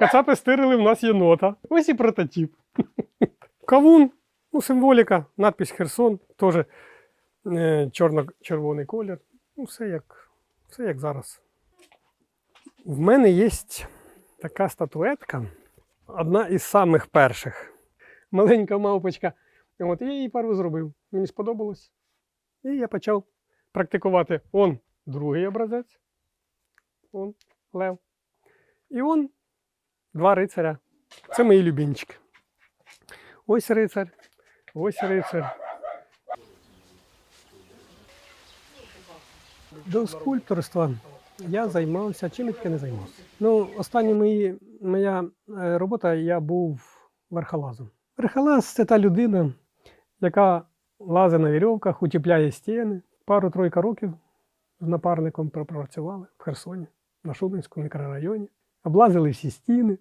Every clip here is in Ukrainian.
Кацапи стирили, в нас єнота. Ось і прототип. Кавун, ну, символіка, надпись Херсон, теж е, чорно-червоний колір. Ну, все як, все як зараз. В мене є така статуетка, одна із самих перших. Маленька мавпочка. От, я її пару зробив. Мені сподобалось. І я почав практикувати. Он другий образець. Он лев. І он два рицаря. Це мої любінчики. Ось рицар, ось рицар. До скульпторства я займався, чим я тільки не займався. Ну, остання мої, моя е, робота я був верхолазом. Верхолаз це та людина, яка лазить на вірьовках, утіпляє стіни. Пару-тройка років з напарником пропрацювали в Херсоні, на Шубинському мікрорайоні. Облазили всі стіни,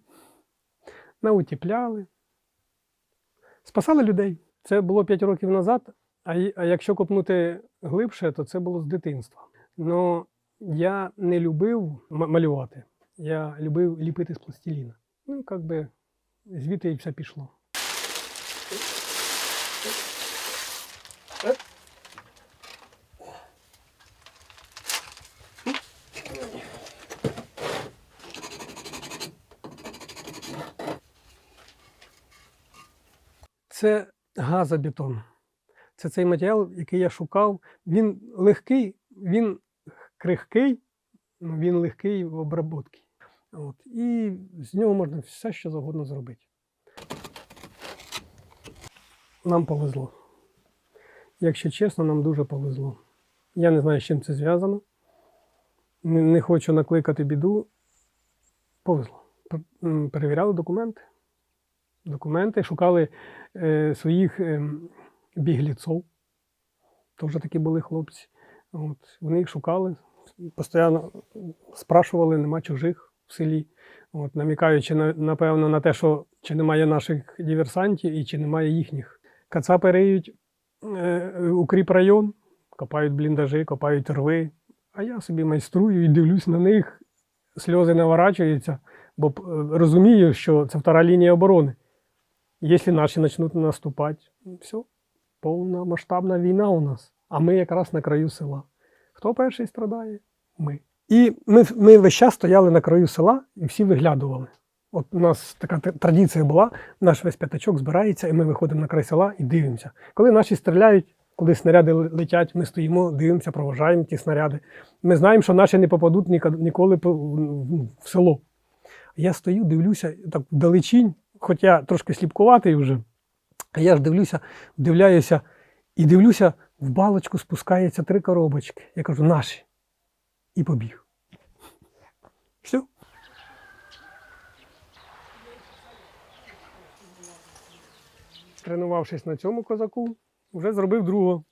наутіпляли, спасали людей. Це було 5 років назад, а, якщо копнути глибше, то це було з дитинства. Но я не любив малювати, я любив ліпити з пластиліна. Ну, як би звідти і все пішло. Це газобетон. Це цей матеріал, який я шукав. Він легкий, він крихкий, ну, він легкий в обробці. От. І з нього можна все, що завгодно зробити. Нам повезло. Якщо чесно, нам дуже повезло. Я не знаю, з чим це зв'язано. Не хочу накликати біду. Повезло. Перевіряли документи. Документи, шукали е, своїх е, бігліців. Теж такі були хлопці. От, вони їх шукали, постійно спрашували, нема чужих в селі. От, намікаючи, на, напевно, на те, що чи немає наших диверсантів і чи немає їхніх. Кацапи риють е, укріп район, копають бліндажі, копають рви. А я собі майструю і дивлюсь на них, сльози наворачуються, бо е, розумію, що це втора лінія оборони. Якщо наші почнуть наступати, все, повна масштабна війна у нас. А ми якраз на краю села. Хто перший страдає? Ми. І ми, ми весь час стояли на краю села і всі виглядували. От у нас така традиція була, наш весь п'ятачок збирається, і ми виходимо на край села і дивимося. Коли наші стріляють, коли снаряди летять, ми стоїмо, дивимося, проважаємо ті снаряди. Ми знаємо, що наші не попадуть ніколи в село. Я стою, дивлюся так вдалечінь, хоч я трошки сліпкуватий вже. А я ж дивлюся, вдивляюся і дивлюся, в балочку спускається три коробочки. Я кажу, наші. І побіг. Все. Тренувавшись на цьому козаку, вже зробив другого.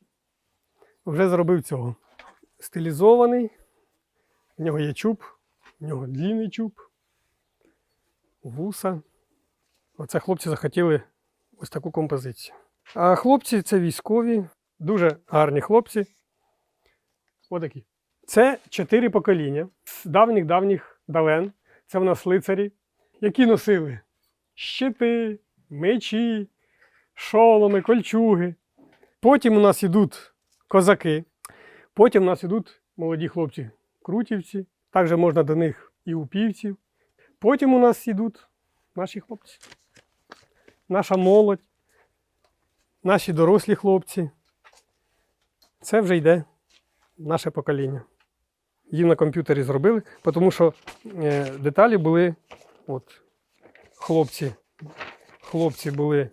Вже зробив цього. Стилізований. В нього є чуб, в нього длінний чуб, вуса. Оце хлопці захотіли ось таку композицію. А хлопці це військові, дуже гарні хлопці. Отакі. Це чотири покоління з давніх-давніх давен. Це в нас лицарі, які носили щити, мечі, шоломи, кольчуги. Потім у нас ідуть козаки. Потім у нас ідуть молоді хлопці крутівці. Також можна до них і упівців. Потім у нас ідуть наші хлопці, наша молодь, наші дорослі хлопці. Це вже йде наше покоління. Їм на комп'ютері зробили, тому що е, деталі були, от, хлопці, хлопці були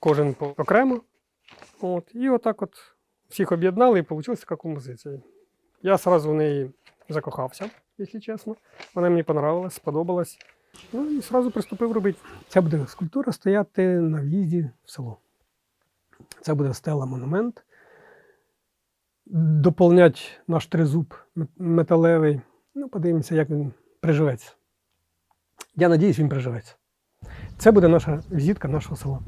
кожен окремо. От, і отак от всіх об'єднали і вийшла така композиція. Я одразу в неї закохався, якщо чесно. Вона мені понравилась, сподобалась. Ну і одразу приступив робити. Ця буде скульптура стояти на в'їзді в село. Це буде стела монумент. Доповнять наш тризуб металевий. Ну, подивимося, як він приживеться. Я надіюсь, він приживеться. Це буде наша візитка нашого села.